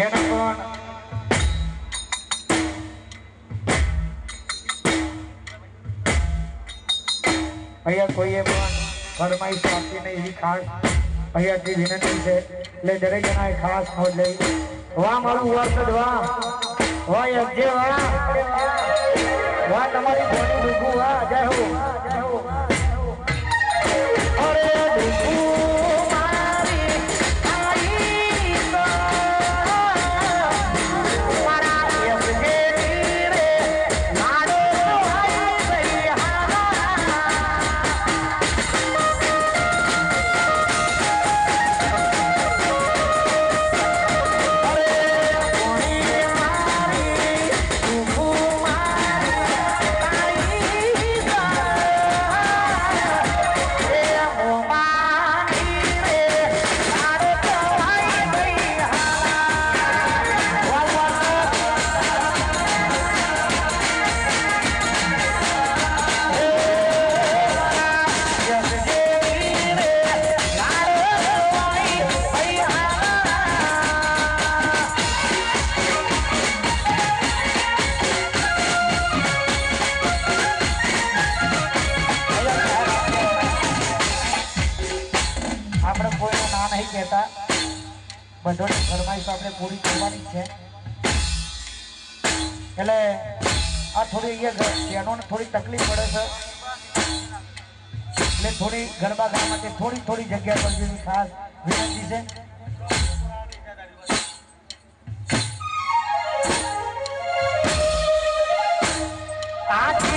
જેને અહીંયા કોઈએ પણ ફરમાઈશ આપી નહીં, એવી ખાસ અહીંયાથી વિનંતી છે. એટલે દરેક જણાએ ખાસ નોંધ લઈ. વાહ, મારું વરસદ વાહ. વાહ યજ્ઞ વાહ વાહ તમારી ભણી ભૂખું વાહ, જય હો. નહીં કહેતા. બધોની ફરમાઈશો આપણે પૂરી કરવાની છે. એટલે આ થોડી અહીંયા બહેનોને થોડી તકલીફ પડે છે. એટલે થોડી ગરબા ગાવા માટે થોડી થોડી જગ્યા પર જેની ખાસ વિનંતી છે. આઠ